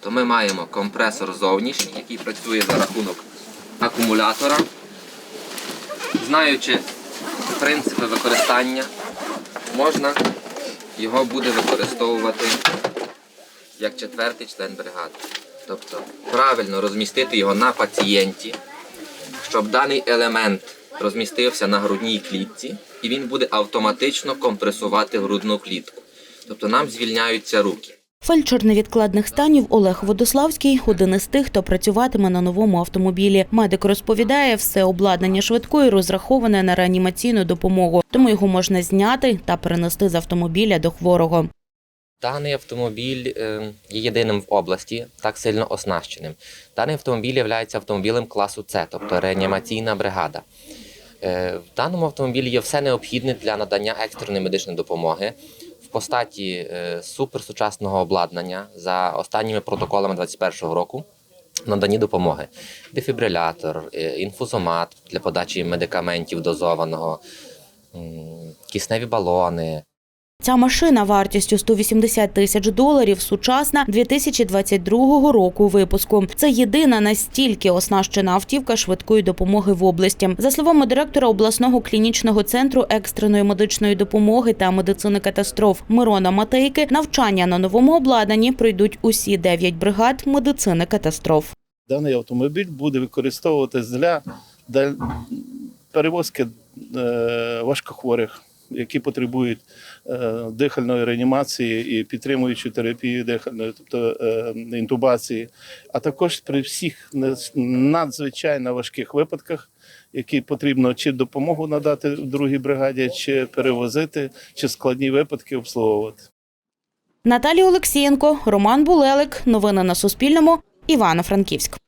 то ми маємо компресор зовнішній, який працює за рахунок акумулятора. Знаючи принципи використання, можна його буде використовувати як четвертий член бригади. Тобто правильно розмістити його на пацієнті, щоб даний елемент розмістився на грудній клітці, і він буде автоматично компресувати грудну клітку. Тобто нам звільняються руки. Фельдшер невідкладних станів Олег Водославський один із тих, хто працюватиме на новому автомобілі. Медик розповідає, все обладнання швидкої розраховане на реанімаційну допомогу, тому його можна зняти та перенести з автомобіля до хворого. Даний автомобіль е, є єдиним в області, так сильно оснащеним. Даний автомобіль є автомобілем класу С, тобто реанімаційна бригада. Е, В даному автомобілі є все необхідне для надання екстреної медичної допомоги в постаті е, суперсучасного обладнання за останніми протоколами 2021 року. Надані допомоги. Дефібрилятор, е, інфузомат для подачі медикаментів дозованого, кисневі балони, Ця машина вартістю 180 тисяч доларів сучасна 2022 року випуску. Це єдина настільки оснащена автівка швидкої допомоги в області. За словами директора обласного клінічного центру екстреної медичної допомоги та медицини катастроф Мирона Матейки, навчання на новому обладнанні пройдуть усі дев'ять бригад медицини катастроф. Даний автомобіль буде використовуватись для, перевозки е, важкохворих, які потребують е, дихальної реанімації і підтримуючої терапії дихальної, тобто е, інтубації, а також при всіх надзвичайно важких випадках, які потрібно чи допомогу надати другій бригаді, чи перевозити, чи складні випадки обслуговувати. Наталія Олексієнко, Роман Булелик. Новини на Суспільному. Івано-Франківськ.